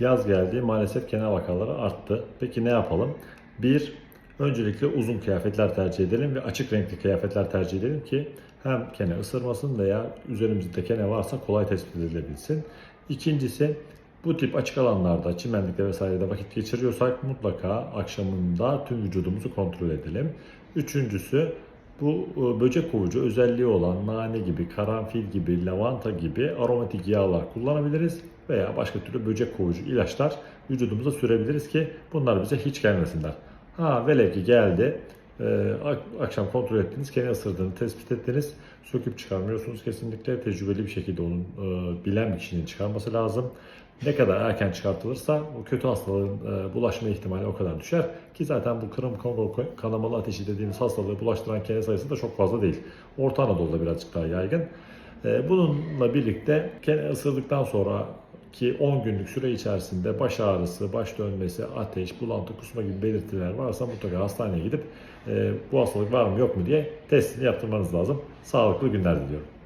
Yaz geldi maalesef kene vakaları arttı. Peki ne yapalım? Bir, öncelikle uzun kıyafetler tercih edelim ve açık renkli kıyafetler tercih edelim ki hem kene ısırmasın veya üzerimizde kene varsa kolay tespit edilebilsin. İkincisi bu tip açık alanlarda, çimenlikte vesairede vakit geçiriyorsak mutlaka akşamında tüm vücudumuzu kontrol edelim. Üçüncüsü bu e, böcek kovucu özelliği olan nane gibi, karanfil gibi, lavanta gibi aromatik yağlar kullanabiliriz veya başka türlü böcek kovucu ilaçlar vücudumuza sürebiliriz ki bunlar bize hiç gelmesinler. Ha velev ki geldi, akşam kontrol ettiniz, kene ısırdığını tespit ettiniz, söküp çıkarmıyorsunuz kesinlikle. Tecrübeli bir şekilde onun e, bilen bir kişinin çıkarması lazım. Ne kadar erken çıkartılırsa o kötü hastalığın e, bulaşma ihtimali o kadar düşer. Ki zaten bu kırım Kongo kanamalı ateşi dediğimiz hastalığı bulaştıran kene sayısı da çok fazla değil. Orta Anadolu'da birazcık daha yaygın. E, bununla birlikte kene ısırdıktan sonra ki 10 günlük süre içerisinde baş ağrısı, baş dönmesi, ateş, bulantı, kusma gibi belirtiler varsa mutlaka hastaneye gidip e, bu hastalık var mı yok mu diye testini yaptırmanız lazım. Sağlıklı günler diliyorum.